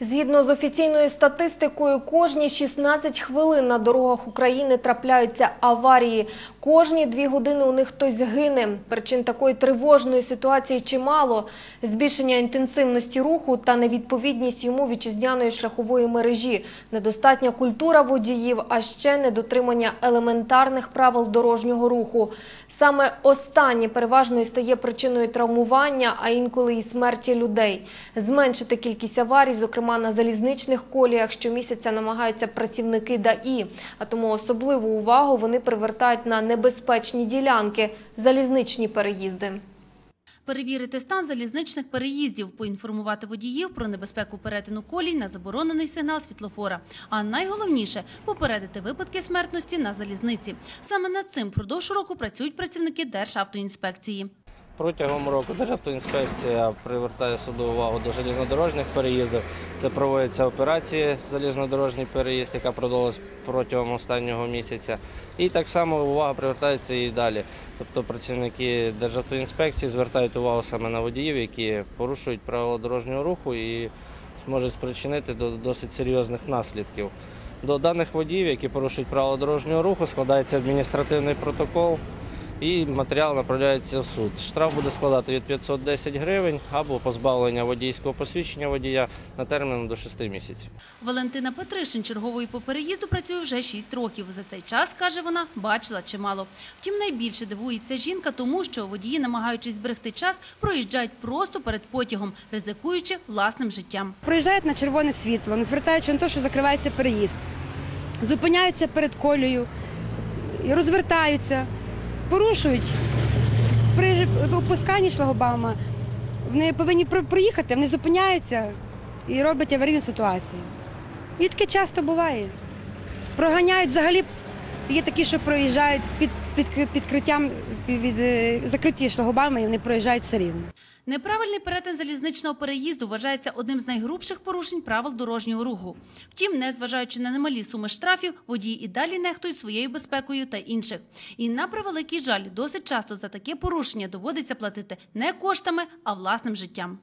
Згідно з офіційною статистикою, кожні 16 хвилин на дорогах України трапляються аварії. Кожні дві години у них хтось гине. Причин такої тривожної ситуації чимало. Збільшення інтенсивності руху та невідповідність йому вітчизняної шляхової мережі, недостатня культура водіїв, а ще недотримання елементарних правил дорожнього руху. Саме останнє переважно і стає причиною травмування, а інколи і смерті людей. Зменшити кількість аварій, зокрема на залізничних коліях, щомісяця намагаються працівники ДАІ. А тому особливу увагу вони привертають на небезпечні ділянки – залізничні переїзди. Перевірити стан залізничних переїздів, поінформувати водіїв про небезпеку перетину колій на заборонений сигнал світлофора. А найголовніше – попередити випадки смертності на залізниці. Саме над цим продовж року працюють працівники Державтоінспекції. Протягом року Державтоінспекція привертає суду увагу до железнодорожніх переїздів. Це проводиться операція залізнодорожній переїзд, яка продовжилась протягом останнього місяця. І так само увага привертається і далі. Тобто працівники Державтоінспекції звертають увагу саме на водіїв, які порушують правила дорожнього руху і можуть спричинити до досить серйозних наслідків. До даних водіїв, які порушують правила дорожнього руху, складається адміністративний протокол і матеріал направляється в суд. Штраф буде складати від 510 гривень або позбавлення водійського посвідчення водія на термін до 6 місяців. Валентина Петришин черговою по переїзду працює вже 6 років. За цей час, каже вона, бачила чимало. Втім, найбільше дивується жінка тому, що водії, намагаючись зберегти час, проїжджають просто перед потягом, ризикуючи власним життям. Проїжджають на червоне світло, не звертаючи на те, що закривається переїзд. Зупиняються перед колею, і розвертаються, порушують. При опусканні шлагобаума вони повинні про- проїхати, вони зупиняються і роблять аварійну ситуацію. І таке часто буває. Проганяють взагалі. Є такі, що проїжджають під, під підкриттям від е, закриті шлагобауми, і вони проїжджають все рівно. Неправильний перетин залізничного переїзду вважається одним з найгрубших порушень правил дорожнього руху. Втім, незважаючи на немалі суми штрафів, водії і далі нехтують своєю безпекою та інших. І на превеликий жаль, досить часто за таке порушення доводиться платити не коштами, а власним життям.